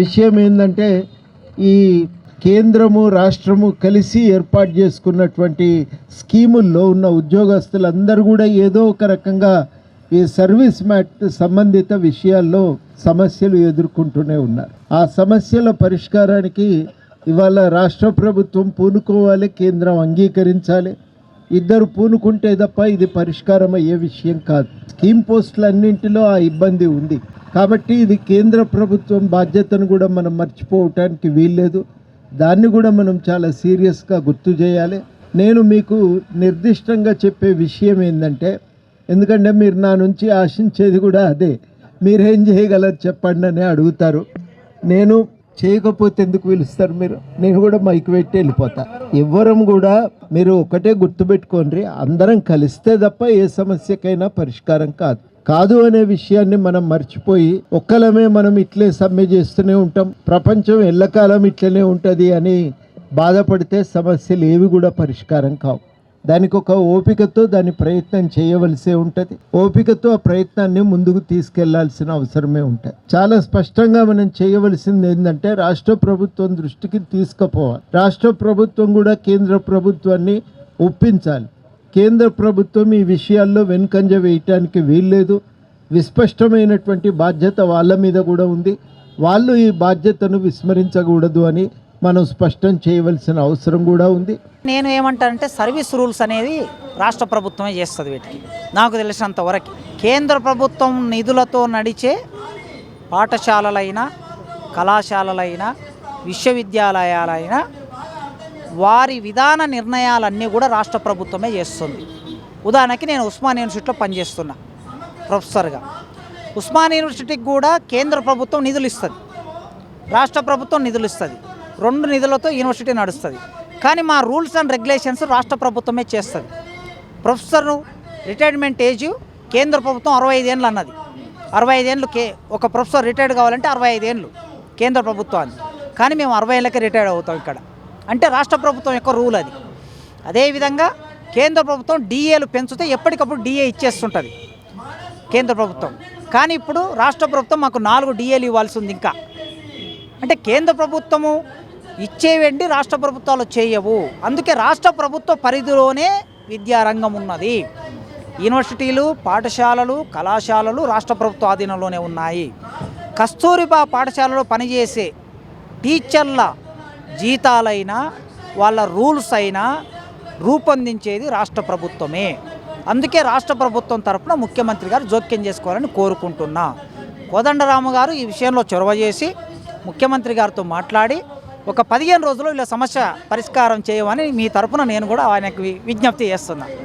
విషయం ఏంటంటే ఈ కేంద్రము రాష్ట్రము కలిసి ఏర్పాటు చేసుకున్నటువంటి స్కీముల్లో ఉన్న ఉద్యోగస్తులందరూ కూడా ఏదో ఒక రకంగా ఈ సర్వీస్ మ్యాట్ సంబంధిత విషయాల్లో సమస్యలు ఎదుర్కొంటూనే ఉన్నారు. ఆ సమస్యల పరిష్కారానికి ఇవాళ రాష్ట్ర ప్రభుత్వం పూనుకోవాలి కేంద్రం అంగీకరించాలి. ఇద్దరు పూనుకుంటే తప్ప ఇది పరిష్కారం అయ్యే విషయం కాదు. స్కీమ్ పోస్టులన్నింటిలో ఆ ఇబ్బంది ఉంది. కాబట్టి ఇది కేంద్ర ప్రభుత్వం బాధ్యతను కూడా మనం మర్చిపోవటానికి వీల్లేదు. దాన్ని కూడా మనం చాలా సీరియస్గా గుర్తు చేయాలి. నేను మీకు నిర్దిష్టంగా చెప్పే విషయం ఏంటంటే ఎందుకంటే మీరు నా నుంచి ఆశించేది కూడా అదే. మీరేం చేయగలరు చెప్పండి అని అడుగుతారు. నేను చేయకపోతే ఎందుకు పిలుస్తారు మీరు? నేను కూడా మైక్ పెట్టి వెళ్ళిపోతా. ఎవ్వరం కూడా మీరు ఒకటే గుర్తుపెట్టుకోండి అందరం కలిస్తే తప్ప ఏ సమస్యకైనా పరిష్కారం కాదు. కాదు అనే విషయాన్ని మనం మర్చిపోయి ఒక్కలమే మనం ఇట్లే సమ్మె చేస్తూనే ఉంటాం. ప్రపంచం ఎల్లకాలం ఇట్లనే ఉంటుంది అని బాధపడితే సమస్యలు ఏవి కూడా పరిష్కారం కావు. దానికి ఒక ఓపికతో దాని ప్రయత్నం చేయవలసే ఉంటుంది. ఓపికతో ఆ ప్రయత్నాన్ని ముందుకు తీసుకెళ్ళాల్సిన అవసరమే ఉంటుంది. చాలా స్పష్టంగా మనం చేయవలసింది ఏంటంటే రాష్ట్ర ప్రభుత్వం దృష్టికి తీసుకుపోవాలి. రాష్ట్ర ప్రభుత్వం కూడా కేంద్ర ప్రభుత్వాన్ని ఒప్పించాలి. కేంద్ర ప్రభుత్వం ఈ విషయాల్లో వెనుకంజ వేయటానికి వీల్లేదు. విస్పష్టమైనటువంటి బాధ్యత వాళ్ళ మీద కూడా ఉంది. వాళ్ళు ఈ బాధ్యతను విస్మరించకూడదు అని మనం స్పష్టం చేయవలసిన అవసరం కూడా ఉంది. నేను ఏమంటానంటే సర్వీస్ రూల్స్ అనేది రాష్ట్ర ప్రభుత్వమే చేస్తుంది వీటికి. నాకు తెలిసినంత వరకు కేంద్ర ప్రభుత్వం నిధులతో నడిచే పాఠశాలలైనా కళాశాలలైనా విశ్వవిద్యాలయాలైనా వారి విధాన నిర్ణయాలన్నీ కూడా రాష్ట్ర ప్రభుత్వమే చేస్తుంది. ఉదాహరణకి నేను ఉస్మాన్ యూనివర్సిటీలో పనిచేస్తున్నా ప్రొఫెసర్గా. ఉస్మాన్ యూనివర్సిటీకి కూడా కేంద్ర ప్రభుత్వం నిధులు ఇస్తుంది. రాష్ట్ర ప్రభుత్వం నిధులు ఇస్తుంది. రెండు నిధులతో యూనివర్సిటీ నడుస్తుంది. కానీ మా రూల్స్ అండ్ రెగ్యులేషన్స్ రాష్ట్ర ప్రభుత్వమే చేస్తుంది. ప్రొఫెసర్ను రిటైర్మెంట్ ఏజ్ కేంద్ర ప్రభుత్వం అరవై ఐదేళ్ళు అన్నది. అరవై ఐదేళ్ళు కే ఒక ప్రొఫెసర్ రిటైర్డ్ కావాలంటే అరవై ఐదేళ్ళు కేంద్ర ప్రభుత్వాన్ని. కానీ మేము అరవై ఏళ్ళకే రిటైర్డ్ అవుతాం ఇక్కడ. అంటే రాష్ట్ర ప్రభుత్వం యొక్క రూల్ అది. అదేవిధంగా కేంద్ర ప్రభుత్వం డిఏలు పెంచితే ఎప్పటికప్పుడు డిఏ ఇచ్చేస్తుంటుంది కేంద్ర ప్రభుత్వం. కానీ ఇప్పుడు రాష్ట్ర ప్రభుత్వం మాకు నాలుగు డిఏలు ఇవ్వాల్సి ఉంది ఇంకా. అంటే కేంద్ర ప్రభుత్వము ఇచ్చేవండి రాష్ట్ర ప్రభుత్వాలు చేయవు. అందుకే రాష్ట్ర ప్రభుత్వ పరిధిలోనే విద్యారంగం ఉన్నది. యూనివర్సిటీలు పాఠశాలలు కళాశాలలు రాష్ట్ర ప్రభుత్వ ఆధీనంలోనే ఉన్నాయి. కస్తూరిబా పాఠశాలలో పనిచేసే టీచర్ల జీతాలైనా వాళ్ళ రూల్స్ అయినా రూపొందించేది రాష్ట్ర ప్రభుత్వమే. అందుకే రాష్ట్ర ప్రభుత్వం తరపున ముఖ్యమంత్రి గారు జోక్యం చేసుకోవాలని కోరుకుంటున్నా. కోదండరాము గారు ఈ విషయంలో చొరవ చేసి ముఖ్యమంత్రి గారితో మాట్లాడి ఒక పదిహేను రోజుల్లో ఇలా సమస్య పరిష్కారం చేయమని మీ తరపున నేను కూడా ఆయనకు విజ్ఞప్తి చేస్తున్నాను